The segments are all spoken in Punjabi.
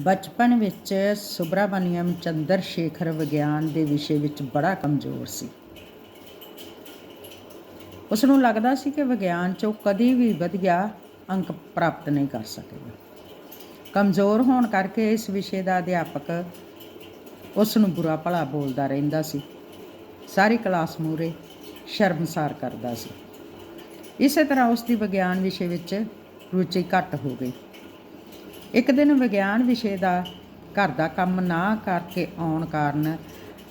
ਬਚਪਨ ਵਿੱਚ ਸੁਬਰਾਮਨੀਅਮ ਚੰਦਰ ਸ਼ੇਖਰ ਵਿਗਿਆਨ ਦੇ ਵਿਸ਼ੇ ਵਿੱਚ ਬੜਾ ਕਮਜ਼ੋਰ ਸੀ। ਉਸ ਨੂੰ ਲੱਗਦਾ ਸੀ ਕਿ ਵਿਗਿਆਨ 'ਚੋਂ ਕਦੀ ਵੀ ਵਧੀਆ ਅੰਕ ਪ੍ਰਾਪਤ ਨਹੀਂ ਕਰ ਸਕੇਗਾ। ਕਮਜ਼ੋਰ ਹੋਣ ਕਰਕੇ ਇਸ ਵਿਸ਼ੇ ਦਾ ਅਧਿਆਪਕ ਉਸ ਨੂੰ ਬੁਰਾ ਭਲਾ ਬੋਲਦਾ ਰਹਿੰਦਾ ਸੀ। ਸਾਰੀ ਕਲਾਸ ਮੂਰੇ ਸ਼ਰਮਸਾਰ ਕਰਦਾ ਸੀ। ਇਸੇ ਤਰ੍ਹਾਂ ਉਸ ਦੀ ਵਿਗਿਆਨ ਵਿਸ਼ੇ ਵਿੱਚ ਰੁਚੀ ਘੱਟ ਹੋ ਗਈ। ਇੱਕ ਦਿਨ ਵਿਗਿਆਨ ਵਿਸ਼ੇ ਦਾ ਘਰ ਦਾ ਕੰਮ ਨਾ ਕਰਕੇ ਆਉਣ ਕਾਰਨ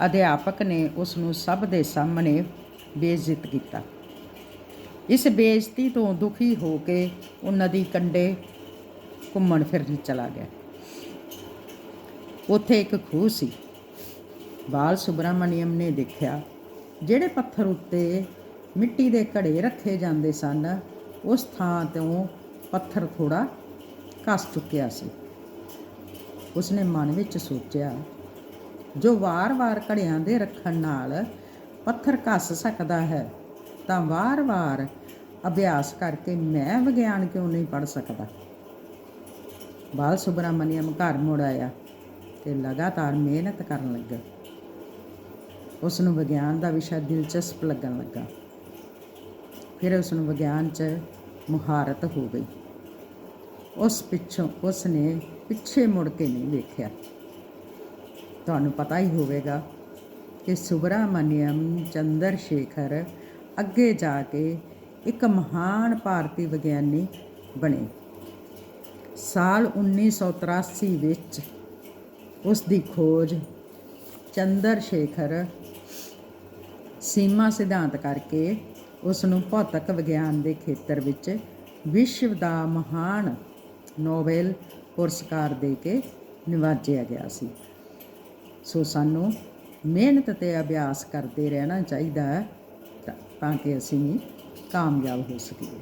ਅਧਿਆਪਕ ਨੇ ਉਸ ਨੂੰ ਸਭ ਦੇ ਸਾਹਮਣੇ ਬੇਇੱਜ਼ਤ ਕੀਤਾ। ਇਸ ਬੇਇੱਜ਼ਤੀ ਤੋਂ ਦੁਖੀ ਹੋ ਕੇ ਉਹ ਨਦੀ ਕੰਢੇ ਘੁੰਮਣ ਫਿਰਨ ਚਲਾ ਗਿਆ। ਉੱਥੇ ਇੱਕ ਖੂਹ ਸੀ। ਬਾਲ ਸੁਬਰਾਮਣੀਅਮ ਨੇ ਦੇਖਿਆ, ਜਿਹੜੇ ਪੱਥਰ ਉੱਤੇ ਮਿੱਟੀ ਦੇ ਘੜੇ ਰੱਖੇ ਜਾਂਦੇ ਸਨ, ਉਸ ਥਾਂ ਤੋਂ ਪੱਥਰ ਥੋੜਾ ਘਸ ਚੁੱਕਿਆ ਸੀ। ਉਸਨੇ ਮਨ ਵਿੱਚ ਸੋਚਿਆ, ਜੋ ਵਾਰ-ਵਾਰ ਘੜਿਆਂ ਦੇ ਰੱਖਣ ਨਾਲ ਪੱਥਰ ਕੱਸ ਸਕਦਾ ਹੈ, ਤਾਂ ਵਾਰ-ਵਾਰ ਅਭਿਆਸ ਕਰਕੇ ਮੈਂ ਵਿਗਿਆਨ ਕਿਉਂ ਨਹੀਂ ਪੜ ਸਕਦਾ? ਬਾਲ ਸੁਬਰਾਮਨੀਅਮ ਘਰ ਮੁੜ ਆਇਆ ਤੇ ਲਗਾਤਾਰ ਮਿਹਨਤ ਕਰਨ ਲੱਗਾ। ਉਸ ਨੂੰ ਵਿਗਿਆਨ ਦਾ ਵਿਸ਼ਾ ਦਿਲਚਸਪ ਲੱਗਣ ਲੱਗਾ। ਫਿਰ ਉਸ ਨੂੰ ਵਿਗਿਆਨ 'ਚ ਮੁਹਾਰਤ ਹੋ ਗਈ। ਉਸ ਪਿੱਛੋਂ ਉਸ ਨੇ ਪਿੱਛੇ ਮੁੜ ਕੇ ਨਹੀਂ ਵੇਖਿਆ। ਤੁਹਾਨੂੰ ਪਤਾ ਹੀ ਹੋਵੇਗਾ ਕਿ ਸੁਬਰਾਮਨੀਅਮ ਚੰਦਰ ਸ਼ੇਖਰ ਅੱਗੇ ਜਾ ਕੇ ਇੱਕ ਮਹਾਨ ਭਾਰਤੀ ਵਿਗਿਆਨੀ ਬਣੇ। ਸਾਲ 1983 ਵਿੱਚ ਉਸ ਦੀ ਖੋਜ ਚੰਦਰ ਸ਼ੇਖਰ ਸੀਮਾ ਸਿਧਾਂਤ ਕਰਕੇ ਉਸ ਨੂੰ ਭੌਤਿਕ ਵਿਗਿਆਨ ਦੇ ਖੇਤਰ ਵਿੱਚ ਵਿਸ਼ਵ ਦਾ ਮਹਾਨ ਨੋਬਲ ਪੁਰਸਕਾਰ ਦੇ ਕੇ ਨਿਵਾਜਿਆ ਗਿਆ ਸੀ। ਸੋ ਸਾਨੂੰ ਮਿਹਨਤ ਤੇ ਅਭਿਆਸ ਕਰਦੇ ਰਹਿਣਾ ਚਾਹੀਦਾ ਹੈ ਤਾਂ ਕਿ ਅਸੀਂ ਕਾਮਯਾਬ ਹੋ ਸਕੀਏ।